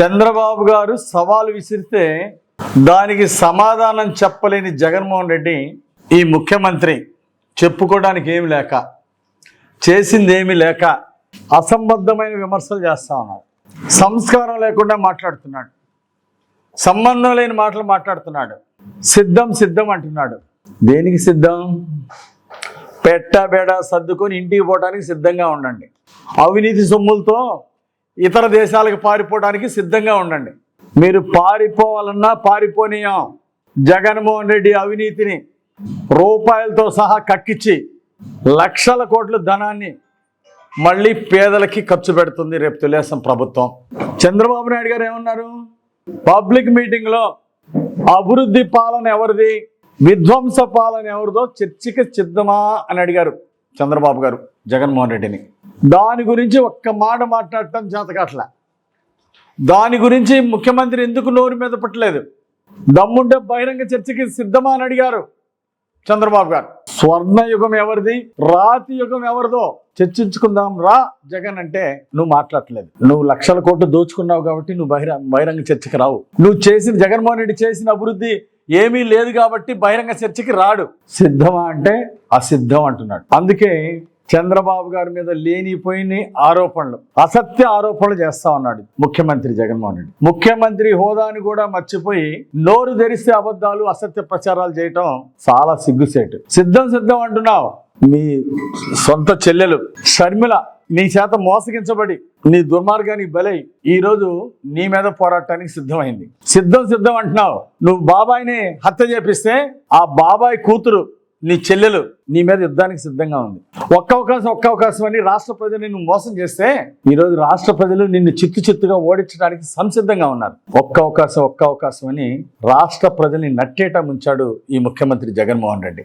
చంద్రబాబు గారు సవాలు విసిరితే దానికి సమాధానం చెప్పలేని జగన్మోహన్ రెడ్డి ఈ ముఖ్యమంత్రి చెప్పుకోవడానికి ఏమి లేక చేసింది ఏమీ లేక అసంబద్ధమైన విమర్శలు చేస్తా ఉన్నాడు. సంస్కారం లేకుండా మాట్లాడుతున్నాడు. సంబంధం లేని మాటలు మాట్లాడుతున్నాడు. సిద్ధం సిద్ధం అంటున్నాడు. దేనికి సిద్ధం? పెట్ట బేడ సర్దుకొని ఇంటికి పోవడానికి సిద్ధంగా ఉండండి. అవినీతి సొమ్ములతో ఇతర దేశాలకు పారిపోవడానికి సిద్ధంగా ఉండండి. మీరు పారిపోవాలన్నా పారిపోనీయం. జగన్మోహన్ రెడ్డి అవినీతిని రూపాయలతో సహా కక్కించి లక్షల కోట్ల ధనాన్ని మళ్ళీ పేదలకి ఖర్చు పెడుతుంది రేపు తెలుగుదేశం ప్రభుత్వం. చంద్రబాబు నాయుడు గారు ఏమన్నారు? పబ్లిక్ మీటింగ్లో అభివృద్ధి పాలన ఎవరిది? విధ్వంస పాలన ఎవరిదో చర్చకి సిద్ధమా అని అడిగారు చంద్రబాబు గారు జగన్మోహన్ రెడ్డిని. దాని గురించి ఒక్క మాట మాట్లాడటం చేతకట్ల. దాని గురించి ముఖ్యమంత్రి ఎందుకు నోరు మీద పట్టలేదు? దమ్ముంటే బహిరంగ చర్చకి సిద్ధమా అని అడిగారు చంద్రబాబు గారు. స్వర్ణయుగం ఎవరిది? రాతి యుగం ఎవరిదో చర్చించుకుందాం రా జగన్ అంటే నువ్వు మాట్లాడలేదు. నువ్వు లక్షల కోట్లు దోచుకున్నావు కాబట్టి నువ్వు బహిరంగ బహిరంగ చర్చకి రావు. నువ్వు చేసిన జగన్మోహన్ రెడ్డి చేసిన అభివృద్ధి ఏమీ లేదు కాబట్టి బహిరంగ చర్చకి రాడు. సిద్ధమా అంటే అసిద్ధం అంటున్నాడు. అందుకే చంద్రబాబు గారి మీద లేనిపోయిన ఆరోపణలు అసత్య ఆరోపణలు చేస్తా ఉన్నాడు ముఖ్యమంత్రి జగన్మోహన్ రెడ్డి. ముఖ్యమంత్రి హోదాని కూడా మర్చిపోయి నోరు తెరిస్తే అబద్ధాలు అసత్య ప్రచారాలు చేయటం చాలా సిగ్గుసేటు. సిద్ధం సిద్ధం అంటున్నావు. మీ సొంత చెల్లెలు షర్మిల నీ చేత మోసగించబడి నీ దుర్మార్గానికి బలై ఈ రోజు నీ మీద పోరాటానికి సిద్ధమైంది. సిద్ధం సిద్ధం అంటున్నావు. నువ్వు బాబాయిని హత్య చేపిస్తే ఆ బాబాయ్ కూతురు నీ చెల్లెలు నీ మీద యుద్ధానికి సిద్ధంగా ఉంది. ఒక్క అవకాశం ఒక్క అవకాశం అని రాష్ట్ర ప్రజలు నిన్ను మోసం చేస్తే ఈ రోజు రాష్ట్ర ప్రజలు నిన్ను చిత్తు చిత్తుగా ఓడించడానికి సంసిద్ధంగా ఉన్నారు. ఒక్క అవకాశం ఒక్క అవకాశం అని రాష్ట్ర ప్రజల్ని నట్టేట ముంచాడు ఈ ముఖ్యమంత్రి జగన్మోహన్ రెడ్డి.